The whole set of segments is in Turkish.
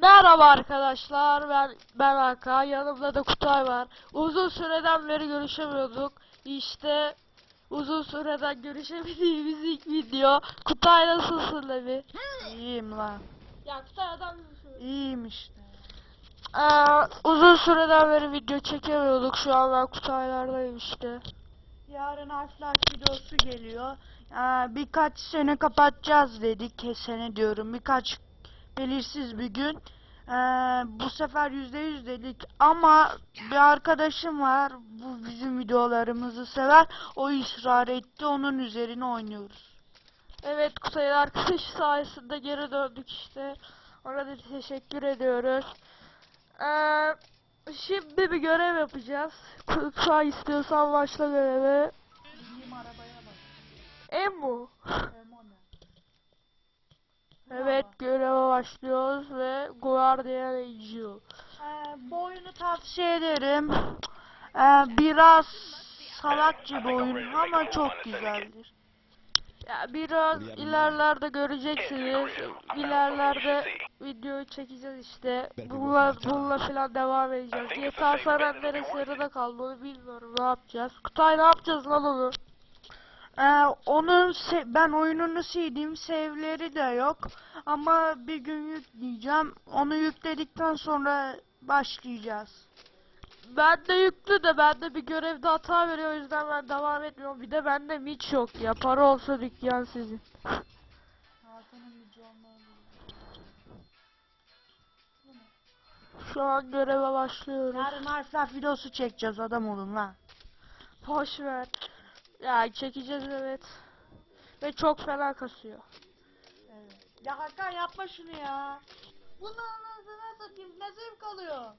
Merhaba arkadaşlar ben ben Hakan yanımda da Kutay var. Uzun süreden beri görüşemiyorduk. İşte uzun süreden görüşemediğimiz ilk video. Kutay nasılsın Levi? İyiyim lan. Ya Kutay adam İyiyim işte. Ee, uzun süreden beri video çekemiyorduk. Şu an ben Kutaylardayım işte. Yarın Half-Life videosu geliyor. Ee, birkaç sene kapatacağız dedik. Sene diyorum. Birkaç belirsiz bir gün. Ee, bu sefer yüzde yüz dedik ama bir arkadaşım var bu bizim videolarımızı sever o ısrar etti onun üzerine oynuyoruz. Evet Kutay'ın arkadaşı sayesinde geri döndük işte. Ona da teşekkür ediyoruz. Ee, şimdi bir görev yapacağız. Kutay istiyorsan başla bak. Emu. Emone. Evet göreve başlıyoruz ve Guardian Angel. Ee, bu oyunu tavsiye ederim. Ee, biraz salakça bir oyun ama çok güzeldir. Ya biraz ilerlerde göreceksiniz. İlerlerde videoyu çekeceğiz işte. Bununla, bununla falan devam edeceğiz. GTA San Andreas yarıda kaldı onu bilmiyorum ne yapacağız. Kutay ne yapacağız lan onu? Ee, onun ben oyununu sildim, save'leri de yok. Ama bir gün yükleyeceğim. Onu yükledikten sonra başlayacağız. Bende yüklü de bende bir görevde hata veriyor o yüzden ben devam etmiyorum. Bir de bende hiç yok ya. Para olsa dükkan sizin. Şu an göreve başlıyoruz. Yarın Half-Life videosu çekeceğiz adam olun lan. Boş ver. Ya çekeceğiz evet. Ve çok fena kasıyor. Evet. Ya Hakan yapma şunu ya. Bunu anasına satayım ne zevk alıyor.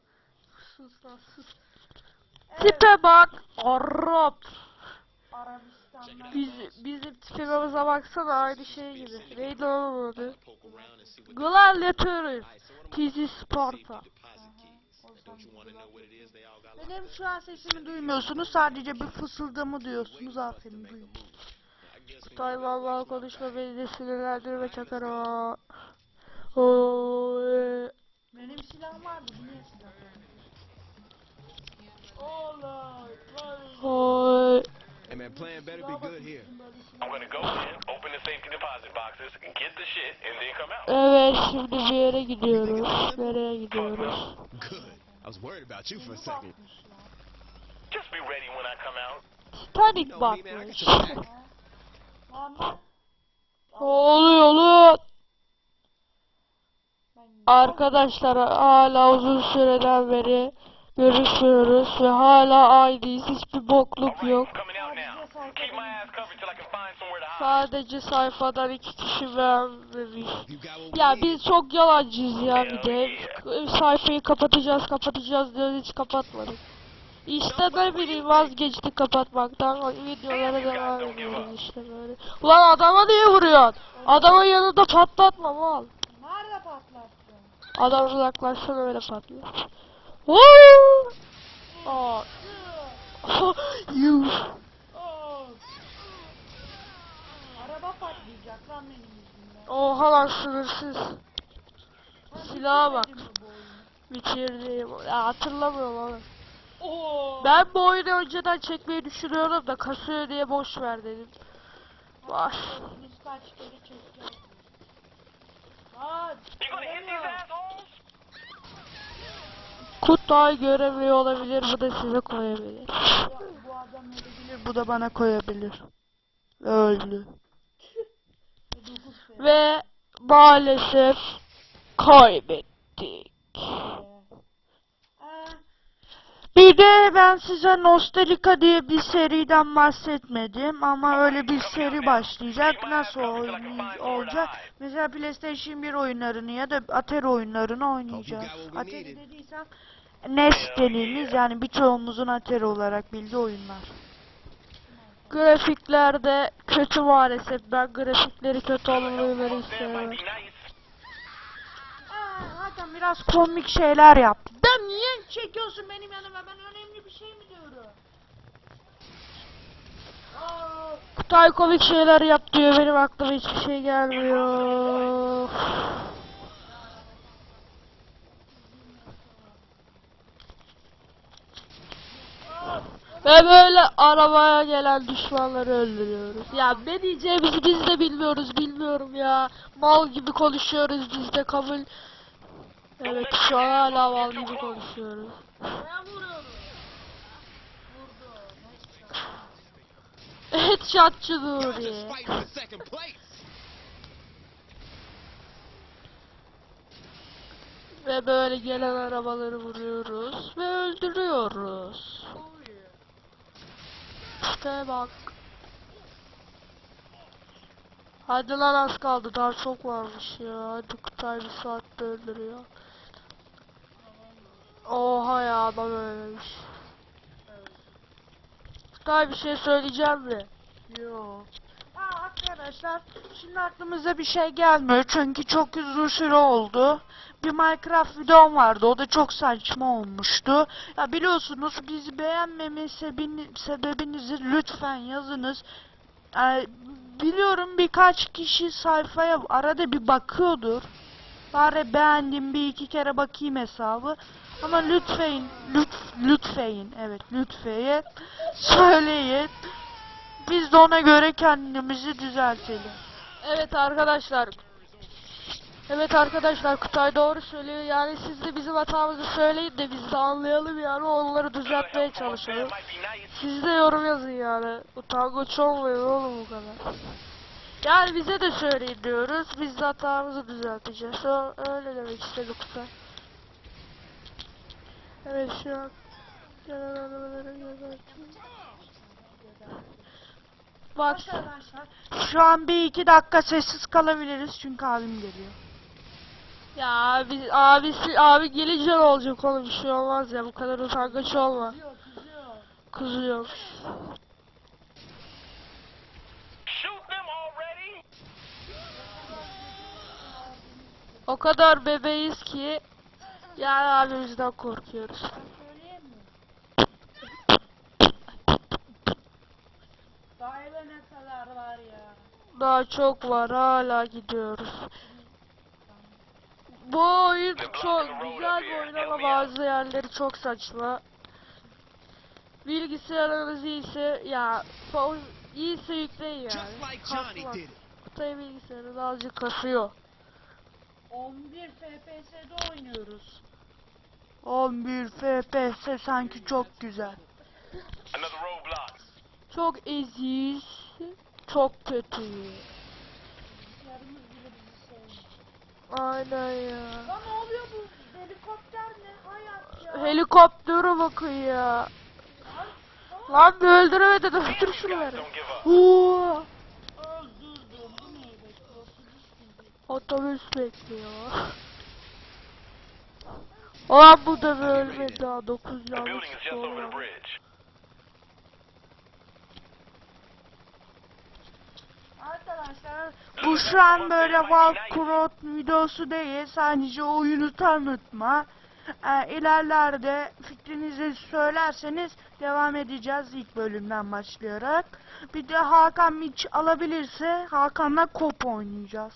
Sus lan sus. Evet. Tipe bak. Arap. Arabistan'dan. Biz, bizim tipimize baksana aynı şey gibi. Neydi onun adı? Gladiator. Tizi Sparta. Benim şu an sesimi duymuyorsunuz. Sadece bir fısıldamı duyuyorsunuz. Aferin duyun. Kutay vallahi konuşma beni de sinirlendirme çakar o. Benim silahım vardı. Niye silah? Olay. Oy. Hey man, playing better be good here. I'm gonna go in, open the safety deposit boxes, get the shit, and then come out. Evet şimdi bir yere gidiyoruz. Nereye gidiyoruz? I was worried about you for a second. Just be ready when I come out. Back. Lan Ne oluyor lan? Arkadaşlar hala uzun süreden beri görüşmüyoruz ve hala aynıyız. Hiçbir bokluk yok. Sadece sayfadan iki kişi beğenmemiş. Ya biz çok yalancıyız ya bir de. Sayfayı kapatacağız kapatacağız diyoruz hiç kapatmadık. İşte ne bileyim vazgeçtik kapatmaktan. Videolara devam ediyoruz işte böyle. Ulan adama niye vuruyorsun? Adamın yanında patlatma mal. Nerede patlattın? Adam uzaklaşsana öyle patlıyor. Woo! Aa. Yuh. Araba patlayacak lan benim yüzümden. Oha lan sınırsız. Silaha bak. bitirmedin mi bu oyunu? Bitirdim. Ya hatırlamıyorum oğlum. Oo. Ben bu oyunu önceden çekmeyi düşünüyorum da kasıyor diye boş ver dedim. Vay. Biz kaç kere çekeceğiz. Lan. Kutay görevli olabilir bu da size koyabilir. Bu, bu adam ölebilir, bu da bana koyabilir. Ve öldü. Ve maalesef kaybettik. Ee, Bir de ben size Nostalika diye bir seriden bahsetmedim ama öyle bir seri başlayacak. Nasıl olacak? Mesela PlayStation 1 oyunlarını ya da Atari oyunlarını oynayacağız. Atari dediysem NES dediğimiz yani birçoğumuzun Atari olarak bildiği oyunlar. Grafiklerde kötü maalesef. Ben grafikleri kötü be nice. Aa, Hakan biraz komik şeyler yap çekiyorsun benim yanıma? Ben önemli bir şey mi diyorum? Aa. Kutay komik şeyler yap diyor. Benim aklıma hiçbir şey gelmiyor. Ve böyle arabaya gelen düşmanları öldürüyoruz. Ya ne diyeceğimizi biz de bilmiyoruz bilmiyorum ya. Mal gibi konuşuyoruz biz de kabul Evet şu an hala gibi konuşuyoruz. Headshotçı Y'all Nuri. Ve böyle gelen arabaları vuruyoruz ve öldürüyoruz. İşte bak. Hadi lan az kaldı daha çok varmış ya. Hadi Kutay bir saatte öldürüyor. Oha ya adam ölmemiş. Kutay bir şey söyleyeceğim mi? Yo. Aa, arkadaşlar şimdi aklımıza bir şey gelmiyor çünkü çok uzun süre oldu. Bir Minecraft videom vardı o da çok saçma olmuştu. Ya biliyorsunuz bizi beğenmeme sebebini, sebebinizi lütfen yazınız. Ee, biliyorum birkaç kişi sayfaya arada bir bakıyordur. Bari beğendim bir iki kere bakayım hesabı. Ama lütfen, lüt, lütfen, evet lütfen söyleyin. Biz de ona göre kendimizi düzeltelim. Evet arkadaşlar. Evet arkadaşlar Kutay doğru söylüyor. Yani siz de bizim hatamızı söyleyin de biz de anlayalım yani onları düzeltmeye çalışalım. Siz de yorum yazın yani. Utangaç olmayın oğlum bu kadar. Yani bize de söyleyin diyoruz. Biz de hatamızı düzelteceğiz. O, öyle demek istedi Kutay. Evet şu an gelen arabalara Bak Şu an bir iki dakika sessiz kalabiliriz çünkü abim geliyor. Ya abi abisi abi gelince ne olacak oğlum bir şey olmaz ya bu kadar utangaç olma. Kızıyor. Shoot O kadar bebeğiz ki yani abimizden korkuyoruz. Daha ne kadar var ya? Daha çok var hala gidiyoruz. Bu oyun çok güzel bir oyun ama bazı yerleri çok saçma. Bilgisayarınız iyiyse ya iyiyse yükleyin yani. Just like Johnny Kasmaz. did it. Kutay bilgisayarı azıcık kasıyor. 11 FPS'de oynuyoruz. 11 FPS sanki çok güzel. Çok eziz, çok kötü. Aynen ya. Lan ne oluyor bu helikopter ne hayat ya? Helikoptere bakın ya. Lan bir öldüremedi de öldür şunları. Uuu. Otobüs bekliyor. Ulan bu da ölmedi daha 9 The yanlış sonra. Arkadaşlar bu şu an böyle Valkurot videosu değil sadece oyunu tanıtma. Ee, ilerlerde fikrinizi söylerseniz devam edeceğiz ilk bölümden başlayarak. Bir de Hakan Miç alabilirse Hakan'la kop oynayacağız.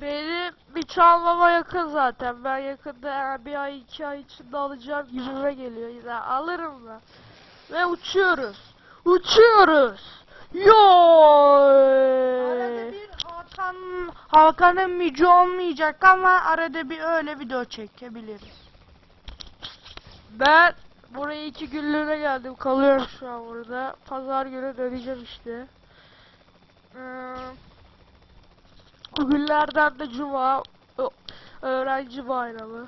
Benim bir çalmama yakın zaten. Ben yakında yani bir ay iki ay içinde alacağım gibime geliyor. Ya alırım da. Ve uçuyoruz. Uçuyoruz. Yo. Arada bir Hakan Hakan'ın mici olmayacak ama arada bir öyle video çekebiliriz. Ben buraya iki günlüğüne geldim. Kalıyorum şu an burada. Pazar günü döneceğim işte. Ee, bugünlerden de cuma. Öğrenci bayramı.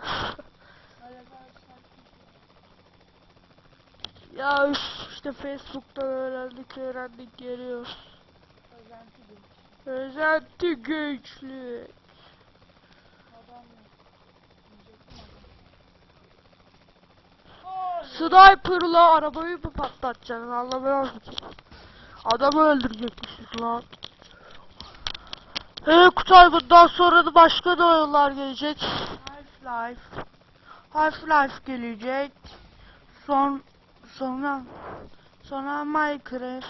ya işte Facebook'tan öğrendik öğrendik geliyoruz. Özenti güçlü. Sniper'la arabayı mı patlatacaksın anlamıyorum ki. Adamı öldürecekmişiz lan. Hey Kutay bundan sonra da başka da oyunlar gelecek. Half-Life. Half-Life gelecek. Son sonra sonra Minecraft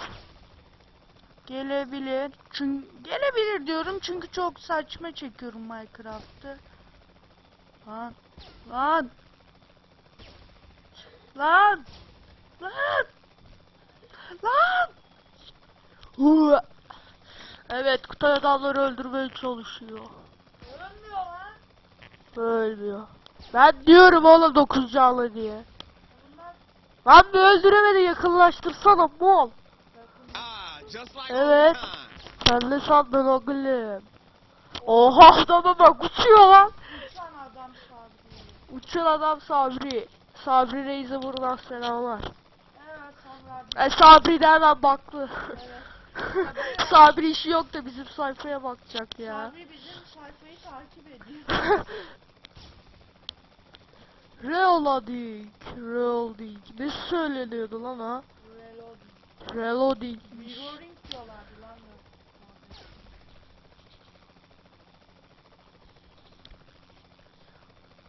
gelebilir. Çünkü gelebilir diyorum çünkü çok saçma çekiyorum Minecraft'ı. Lan lan lan lan Lan! Hı. Evet Kutay adamları öldürmeye çalışıyor. Ölmüyor lan. Ölmüyor. Ben diyorum oğlum 9 canlı diye. Lan bir öldüremedi yakınlaştırsana mol. Ah, Evet. Sen ne sandın oğlum? Oha adama bak uçuyor lan. uçan adam sabri. Uçan adam Sabri. Sabri Reis'e buradan selamlar. Evet sonra E, Sabri nereden baktı? Evet. Sabri işi yok da bizim sayfaya bakacak ya. Sabri bizim sayfayı takip ediyor. Reloading. Reloading. Ne söyleniyordu lan ha? Reload. Reloading'miş. Mirroring diyorlardı lan.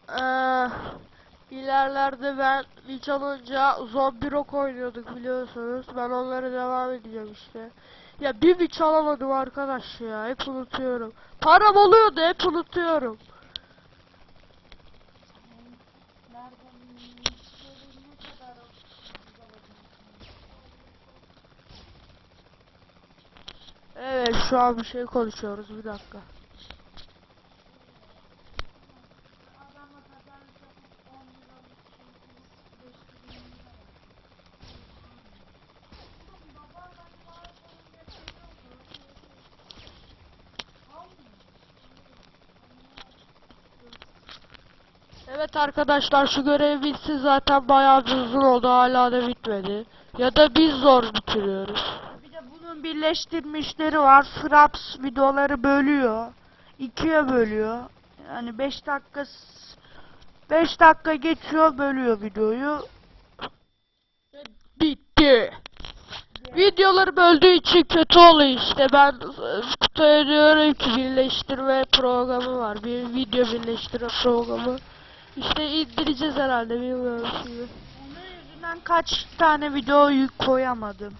da. Eee ilerlerde ben hiç alınca zombi rock oynuyorduk biliyorsunuz. Ben onlara devam edeceğim işte. Ya bir bir çalamadım arkadaş ya. Hep unutuyorum. Param oluyordu hep unutuyorum. Evet şu an bir şey konuşuyoruz bir dakika. Evet arkadaşlar şu görev bitsin zaten bayağı bir uzun oldu hala da bitmedi. Ya da biz zor bitiriyoruz. Bir de bunun birleştirmişleri var. Fraps videoları bölüyor. ikiye bölüyor. Yani 5 dakika 5 dakika geçiyor bölüyor videoyu. Bitti. Videoları böldüğü için kötü oluyor işte. Ben e, Kutay'a diyorum ki birleştirme programı var. Bir video birleştirme programı. İşte indireceğiz herhalde bilmiyorum şimdi. Onun yüzünden kaç tane video yük koyamadım.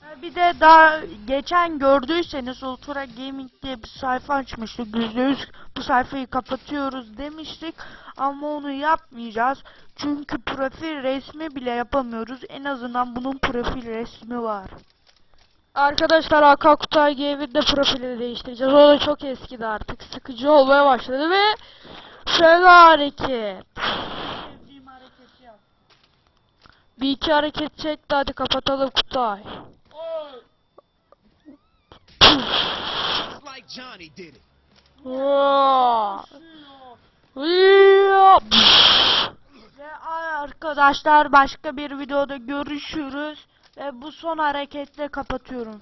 Ha, Bir de daha geçen gördüyseniz Ultra Gaming diye bir sayfa açmıştık. %100 bu sayfayı kapatıyoruz demiştik. Ama onu yapmayacağız. Çünkü profil resmi bile yapamıyoruz. En azından bunun profil resmi var. Arkadaşlar Hakan Kutay Game'in de profilini değiştireceğiz. O da çok eskidi artık. Sıkıcı olmaya başladı ve fena hareket. Sevdiğim hareketi yap. Bir iki hareket çekti hadi kapatalım Kutay. Just like Johnny did it. Vaa. Vaa. Ve arkadaşlar başka bir videoda görüşürüz. Ve bu son hareketle kapatıyorum.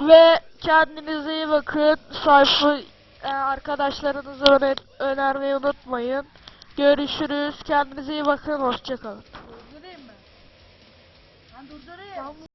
Ve kendinize iyi bakın. Sayfa e, arkadaşlarınıza öner önermeyi unutmayın. Görüşürüz. Kendinize iyi bakın. Hoşçakalın. Durdurayım mı? Ben durdurayım.